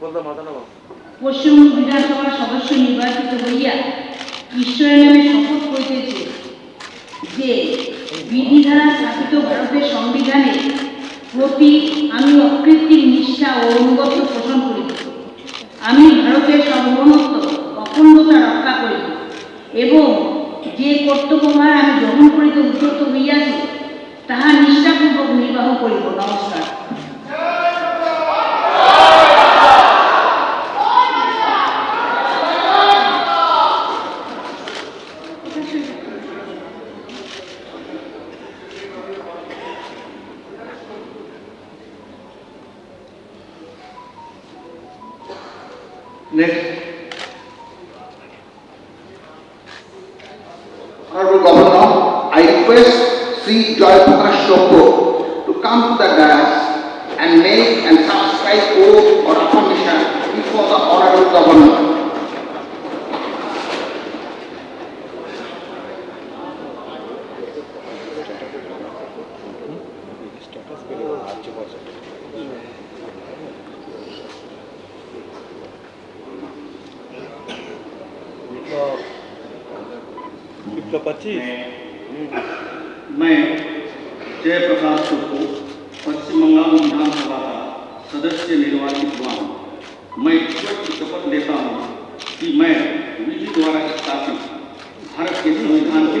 পশ্চিমবঙ্গ বিধানসভার সদস্য নির্বাচিত হইয়া ঈশ্বরের নামে শপথ করিতেছে যে বিধি স্থাপিত ভারতের সংবিধানের প্রতি আমি অকৃত্রিম নিষ্ঠা ও অনুগত পোষণ করিব। আমি ভারতের সার্বভৌমত্ব, অখণ্ডতা রক্ষা করিব এবং যে কর্তব্যভার আমি গ্রহণ করিতে উদ্যত হইয়াছি, তাহা নিষ্ঠাপূর্বক নির্বাহ করিব। নমস্কার। Honorable Governor, I request Sri Joy Prakash to come to the dais and make and subscribe oath or affirmation before the Honorable Governor. एक सौ पच्चीस। मैं जय प्रकाश को पश्चिम बंगाल विधानसभा का सदस्य निर्वाचित हुआ हूँ। मैं ईश्वर की शपथ लेता हूँ कि मैं विधि द्वारा स्थापित भारत के संविधान के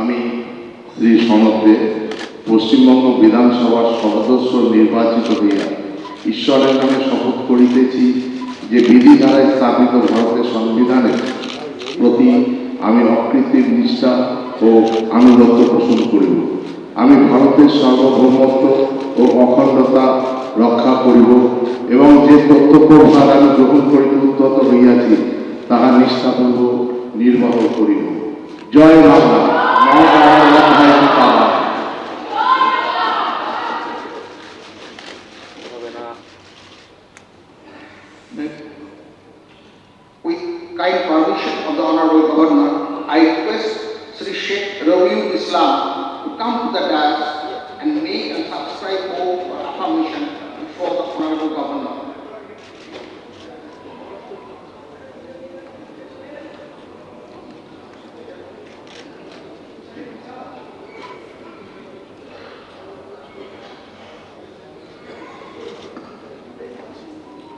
আমি শ্রী সনদে পশ্চিমবঙ্গ বিধানসভার সদস্য নির্বাচিত হইয়া ঈশ্বরের নামে শপথ করিতেছি যে বিধি দ্বারা স্থাপিত ভারতের সংবিধানের প্রতি আমি অকৃত্রিম নিষ্ঠা ও আনুগত্য পোষণ করিব। আমি ভারতের সার্বভৌমত্ব ও অখণ্ডতা রক্ষা করিব এবং যে কর্তব্যভার আমি গ্রহণ করিতে উদ্যত হইয়াছি, তাহা নিষ্ঠাপূর্বক নির্বাহ করিব। জয় Rabiul Islam come to the dais and make and subscribe oath or affirmation before the Honorable Governor.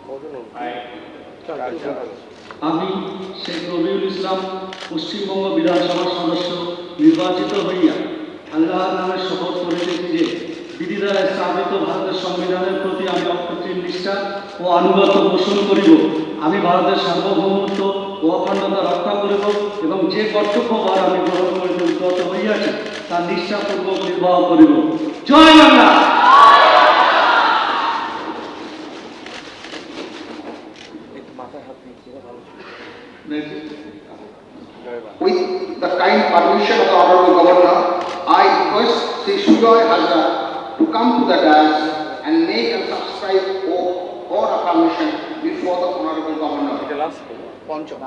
কজন আমি শেখ রবিউল ইসলাম পশ্চিমবঙ্গ বিধানসভার সদস্য নির্বাচিত হইয়া আল্লাহর নামে শপথ করিতেছি যে বিধি দ্বারা স্থাপিত ভারতের সংবিধানের প্রতি আমি অকৃত্রিম নিষ্ঠা ও আনুগত্য পোষণ করিব। আমি ভারতের সার্বভৌমত্ব ও অখণ্ডতা রক্ষা করিব এবং যে কর্তব্যভার আমি গ্রহণ করিতে উদ্যত হইয়াছি, তার নিষ্ঠাপূর্বক নির্বাহ করিব। জয় Bangla! Sri Sujoy Hazra to come to the dais and make and subscribe oath or affirmation before the Honorable Governor. এটা লাস্ট পঞ্চম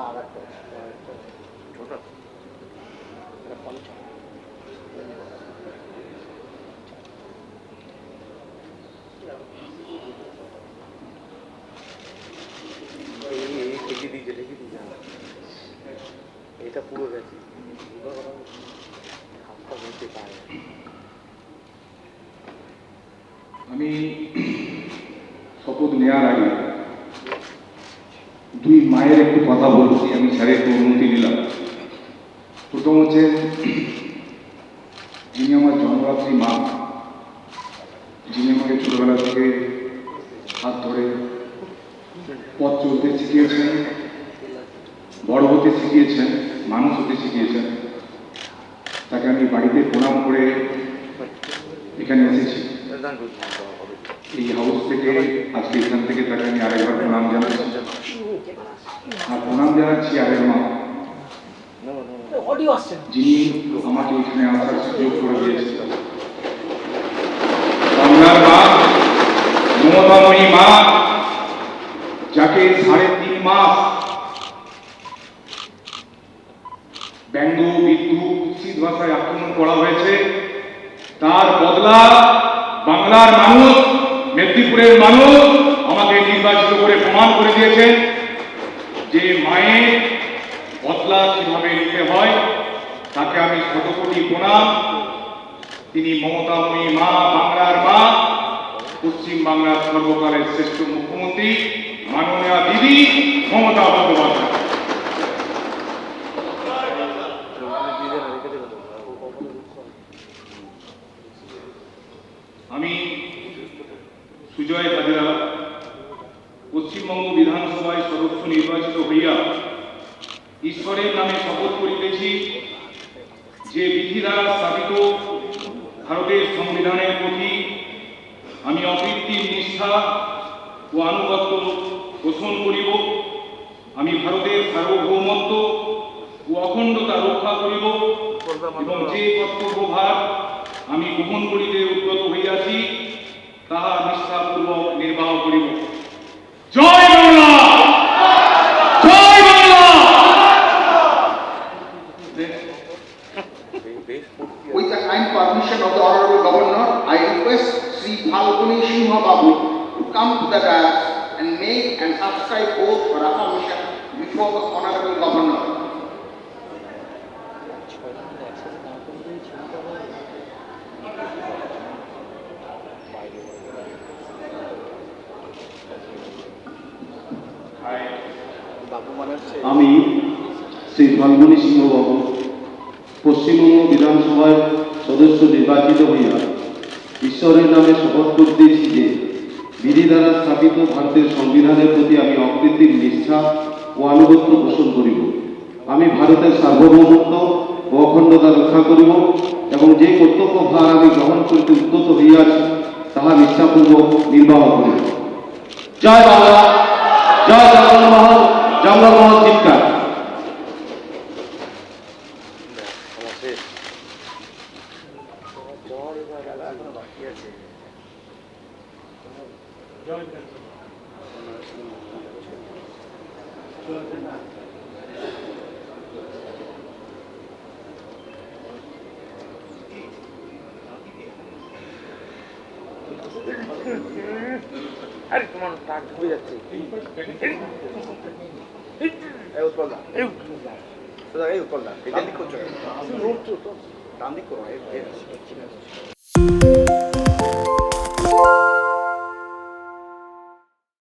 আমি শপথ নেওয়ার আগে দুই মায়ের একটু কথা বলছি, আমি স্যারের একটু অনুমতি নিলাম। প্রথম হচ্ছে, যিনি আমার জন্মরাত্রি মা, যিনি আমাকে ছোটবেলা থেকে হাত ধরে পথ চলতে শিখিয়েছেন, বড় হতে শিখিয়েছেন, মানুষ হতে শিখিয়েছেন, তাকে আমি বাড়িতে প্রণাম করে এখানে এসেছি। এই হাউস থেকে আজকে এখান থেকে তাকে আমি আরেকবার প্রণাম জানাচ্ছি। আর প্রণাম জানাচ্ছি আরেক মা। যিনি আমাকে এখানে আসার সুযোগ করে দিয়েছেন। বাংলার মা মমতাময়ী মা যাকে সাড়ে তিন মাস ব্যঙ্গ বিদ্যু কুৎসিত ভাষায় আক্রমণ করা হয়েছে তার বদলা বাংলার মানুষ, মেদিনীপুরের মানুষ আমাকে নির্বাচিত করে প্রমাণ করে দিয়েছেন যে মায়ের বদলা কীভাবে নিতে হয়, তাকে আমি শতকোটি প্রণাম। তিনি মমতাময়ী মা বাংলার মা, পশ্চিম বাংলার সর্বকালের শ্রেষ্ঠ মুখ্যমন্ত্রী, মাননীয় দিদি মমতা বন্দ্যোপাধ্যায় দিদি না রেখে দেবে আমি সুজয় হাজরা পশ্চিমবঙ্গ বিধানসভায় সদস্য নির্বাচিত হইয়া ঈশ্বরের নামে শপথ করিতেছি যে বিধি দ্বারা স্থাপিত ভারতের সংবিধানের প্রতি আমি অকৃত্রিম নিষ্ঠা ও আনুগত্য পোষণ করিব, আমি ভারতের সার্বভৌমত্ব ও অখণ্ডতা রক্ষা করিব এবং যে কর্তব্যভার আমি গ্রহণ করিতে উদ্যত হইয়াছি, তাহা নিষ্ঠাপূর্বক নির্বাহ করিব জয় বাংলা বেশ ফুর্তি With the kind permission of the Honorable Governor, I request Sri Phalguni Singha Babu to come to the dais and make and subscribe oath for affirmation before the Honorable Governor. বাবু মানে হচ্ছে আমি শ্রী ফাল্গুনী সিংহবাবু পশ্চিমবঙ্গ বিধানসভার সদস্য নির্বাচিত হইয়া ঈশ্বরের নামে শপথ করিতেছি যে বিধি দ্বারা স্থাপিত ভারতের সংবিধানের প্রতি আমি অকৃত্রিম নিষ্ঠা ও আনুগত্য পোষণ করিব। আমি ভারতের সার্বভৌমত্ব ও অখণ্ডতা রক্ষা করিব এবং যে কর্তব্য ভার আমি গ্রহণ করিতে উদ্যত হইয়াছি, তাহা নিষ্ঠাপূর্বক নির্বাহ করিব। জয় বাংলা, জয় জগন্মোহন জগন্মোহন চিৎকার আরে তোমার টাক ঢুকে যাচ্ছে। এই উৎপল দা এই উৎপল দা। এই উৎপল দা এই দিক করছ ডান দিক করো